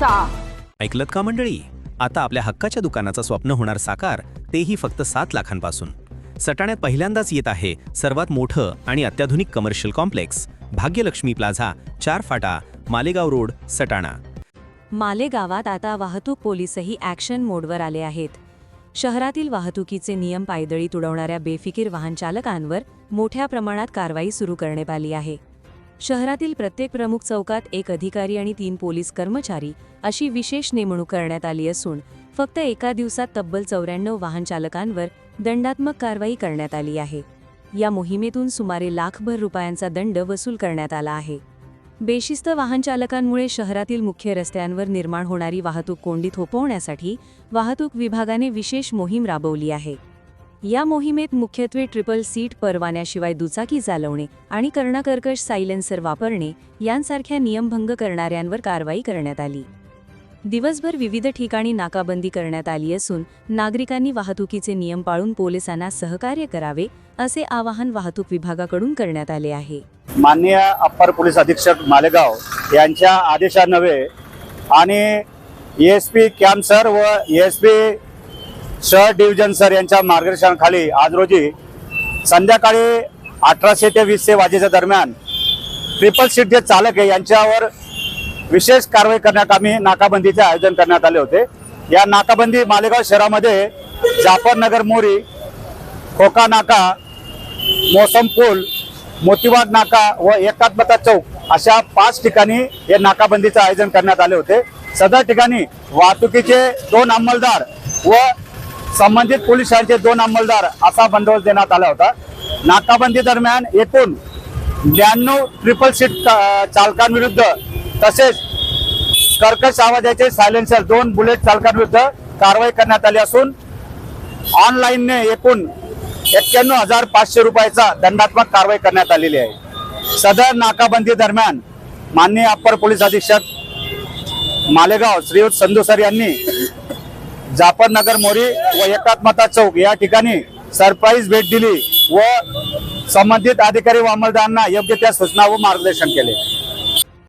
घ्यायचा ऐकलत का मंडळी? आता आपल्या हक्काच्या दुकानाचं स्वप्न होणार साकार तेही फक्त सात लाखांपासून. सटाण्यात पहिल्यांदाच येत आहे सर्वात मोठं आणि अत्याधुनिक कमर्शियल कॉम्प्लेक्स भाग्यलक्ष्मी प्लाझा चार फाटा मालेगाव रोड सटाणा. मालेगावात आता वाहतूक पोलीसही ॲक्शन मोडवर आले आहेत. शहरातील वाहतुकीचे नियम पायदळी तुडवणाऱ्या बेफिकीर वाहनचालकांवर मोठ्या प्रमाणात कारवाई सुरू करण्यात आली आहे. शहरातील प्रत्येक प्रमुख चौकात एक अधिकारी आणि तीन पोलीस कर्मचारी अशी विशेष नेमणूक करण्यात आली असून फक्त एका दिवसात तब्बल चौऱ्याण्णव वाहनचालकांवर दंडात्मक कारवाई करण्यात आली आहे. या मोहिमेतून सुमारे लाखभर रुपयांचा दंड वसूल करण्यात आला आहे. बेशिस्त वाहनचालकांमुळे शहरातील मुख्य रस्त्यांवर निर्माण होणारी वाहतूक कोंडी थोपवण्यासाठी वाहतूक विभागाने विशेष मोहीम राबवली आहे. या मोहिमेत मुख्यत्वे ट्रिपल सीट परवान्याशिवाय दुचाकी चालवणे आणि कर्णकर्कश सायलेन्सर वापरणे यांसारख्या नियमभंग करणाऱ्यांवर कारवाई करण्यात आली. दिवसभर विविध ठिकाणी नाकाबंदी करण्यात आली असून नागरिकांनी वाहतुकीचे नियम पाळून पोलिसांना सहकार्य करावे असे आवाहन वाहतूक विभागाकडून करण्यात आले आहे. माननीय अप्पर पोलीस अधीक्षक मालेगाव यांच्या आदेशान्वये आणि एस पी कॅम्प सर व एस पी शहर डिव्हिजन सर यांच्या मार्गदर्शनाखाली आज रोजी संध्याकाळी अठराशे ते वीसशे वाजेच्या दरम्यान ट्रिपल सीट जे चालक आहे यांच्यावर विशेष कारवाई करण्यात आम्ही नाकाबंदीचे आयोजन करण्यात आले होते. या नाकाबंदी मालेगाव शहरामध्ये जाफरनगर मोरी खोका नाका मोसम पूल मोतीबाग नाका व एकात्मता चौक अशा पाच ठिकाणी हे नाकाबंदीचं आयोजन करण्यात आले होते. सदर ठिकाणी वाहतुकीचे दोन अंमलदार व संबंधित पोलिसांचे दोन अंमलदार असा बंदोबस्त देण्यात आला होता. नाकाबंदी दरम्यान एकूण ब्याण्णव ट्रिपल सीट चालकांविरुद्ध तसेच कर्कश आवाजाचे सायलेन्सर दोन बुलेट चालकांविरुद्ध कारवाई करण्यात आली असून ऑनलाईनने एकूण एक्क्याण्णव हजार पाचशे रुपयाचा दंडात्मक कारवाई करण्यात आलेली आहे. सदर नाकाबंदी दरम्यान माननीय अप्पर पोलीस अधीक्षक मालेगाव श्रीयुत संधू सर यांनी जाफरनगर मोरी व एकात्मता चौक या ठिकाणी सरप्राईज भेट दिली व संबंधित अधिकारी व अंमलदारांना योग्य त्या सूचना व मार्गदर्शन केले.